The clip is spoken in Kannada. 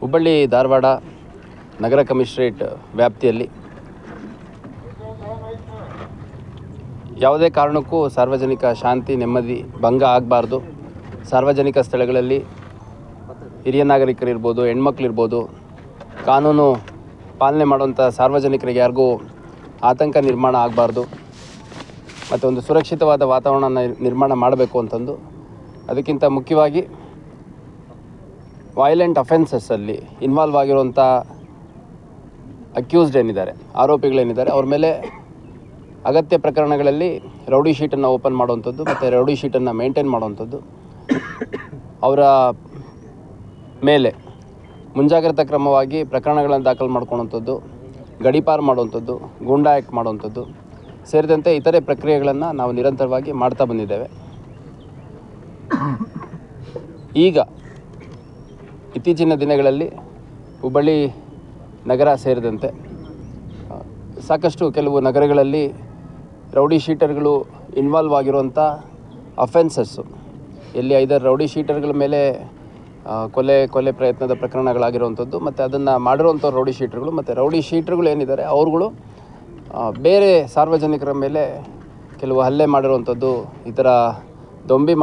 ಹುಬ್ಬಳ್ಳಿ, ಧಾರವಾಡ ನಗರ ಕಮಿಷನರೇಟ್ ವ್ಯಾಪ್ತಿಯಲ್ಲಿ ಯಾವುದೇ ಕಾರಣಕ್ಕೂ ಸಾರ್ವಜನಿಕ ಶಾಂತಿ, ನೆಮ್ಮದಿ, ಭಂಗ ಆಗಬಾರ್ದು. ಸಾರ್ವಜನಿಕ ಸ್ಥಳಗಳಲ್ಲಿ ಹಿರಿಯ ನಾಗರಿಕರಿರ್ಬೋದು, ಹೆಣ್ಮಕ್ಳಿರ್ಬೋದು, ಕಾನೂನು ಪಾಲನೆ ಮಾಡುವಂಥ ಸಾರ್ವಜನಿಕರಿಗೆ ಯಾರಿಗೂ ಆತಂಕ ನಿರ್ಮಾಣ ಆಗಬಾರ್ದು. ಮತ್ತು ಒಂದು ಸುರಕ್ಷಿತವಾದ ವಾತಾವರಣ ನಿರ್ಮಾಣ ಮಾಡಬೇಕು ಅಂತಂದು ಅದಕ್ಕಿಂತ ಮುಖ್ಯವಾಗಿ ವೈಲೆಂಟ್ ಅಫೆನ್ಸಸ್ಸಲ್ಲಿ ಇನ್ವಾಲ್ವ್ ಆಗಿರುವಂಥ ಅಕ್ಯೂಸ್ಡ್ ಏನಿದ್ದಾರೆ, ಆರೋಪಿಗಳೇನಿದ್ದಾರೆ, ಅವ್ರ ಮೇಲೆ ಅಗತ್ಯ ಪ್ರಕರಣಗಳಲ್ಲಿ ರೌಡಿ ಶೀಟನ್ನು ಓಪನ್ ಮಾಡುವಂಥದ್ದು ಮತ್ತು ರೌಡಿ ಶೀಟನ್ನು ಮೇಂಟೈನ್ ಮಾಡುವಂಥದ್ದು. ಅವರ ಮೇಲೆ ಮುಂಜಾಗ್ರತಾ ಕ್ರಮವಾಗಿ ಪ್ರಕರಣಗಳನ್ನು ದಾಖಲು ಮಾಡ್ಕೊಳ್ಳೋಂಥದ್ದು ಗಡಿಪಾರು ಮಾಡುವಂಥದ್ದು ಗೂಂಡಾ ಆ್ಯಕ್ಟ್ ಮಾಡುವಂಥದ್ದು, ಸೇರಿದಂತೆ ಇತರೆ ಪ್ರಕ್ರಿಯೆಗಳನ್ನು ನಾವು ನಿರಂತರವಾಗಿ ಮಾಡ್ತಾ ಬಂದಿದ್ದೇವೆ. ಈಗ ಇತ್ತೀಚಿನ ದಿನಗಳಲ್ಲಿ ಹುಬ್ಬಳ್ಳಿ ನಗರ ಸೇರಿದಂತೆ ಸಾಕಷ್ಟು ಕೆಲವು ನಗರಗಳಲ್ಲಿ ರೌಡಿ ಶೀಟರ್ಗಳು ಇನ್ವಾಲ್ವ್ ಆಗಿರುವಂಥ ಅಫೆನ್ಸಸ್ಸು ಎಲ್ಲಿ ಐದಾರು ರೌಡಿ ಶೀಟರ್ಗಳ ಮೇಲೆ ಕೊಲೆ ಕೊಲೆ ಪ್ರಯತ್ನದ ಪ್ರಕರಣಗಳಾಗಿರುವಂಥದ್ದು, ಮತ್ತು ಅದನ್ನು ಮಾಡಿರುವಂಥ ರೌಡಿ ಶೀಟರ್ಗಳು, ಮತ್ತು ರೌಡಿ ಶೀಟರ್ಗಳು ಏನಿದ್ದಾರೆ, ಅವ್ರುಗಳು ಬೇರೆ ಸಾರ್ವಜನಿಕರ ಮೇಲೆ ಕೆಲವು ಹಲ್ಲೆ ಮಾಡಿರುವಂಥದ್ದು, ಈ ಥರ ದೊಂಬಿ ಮಾಡಿ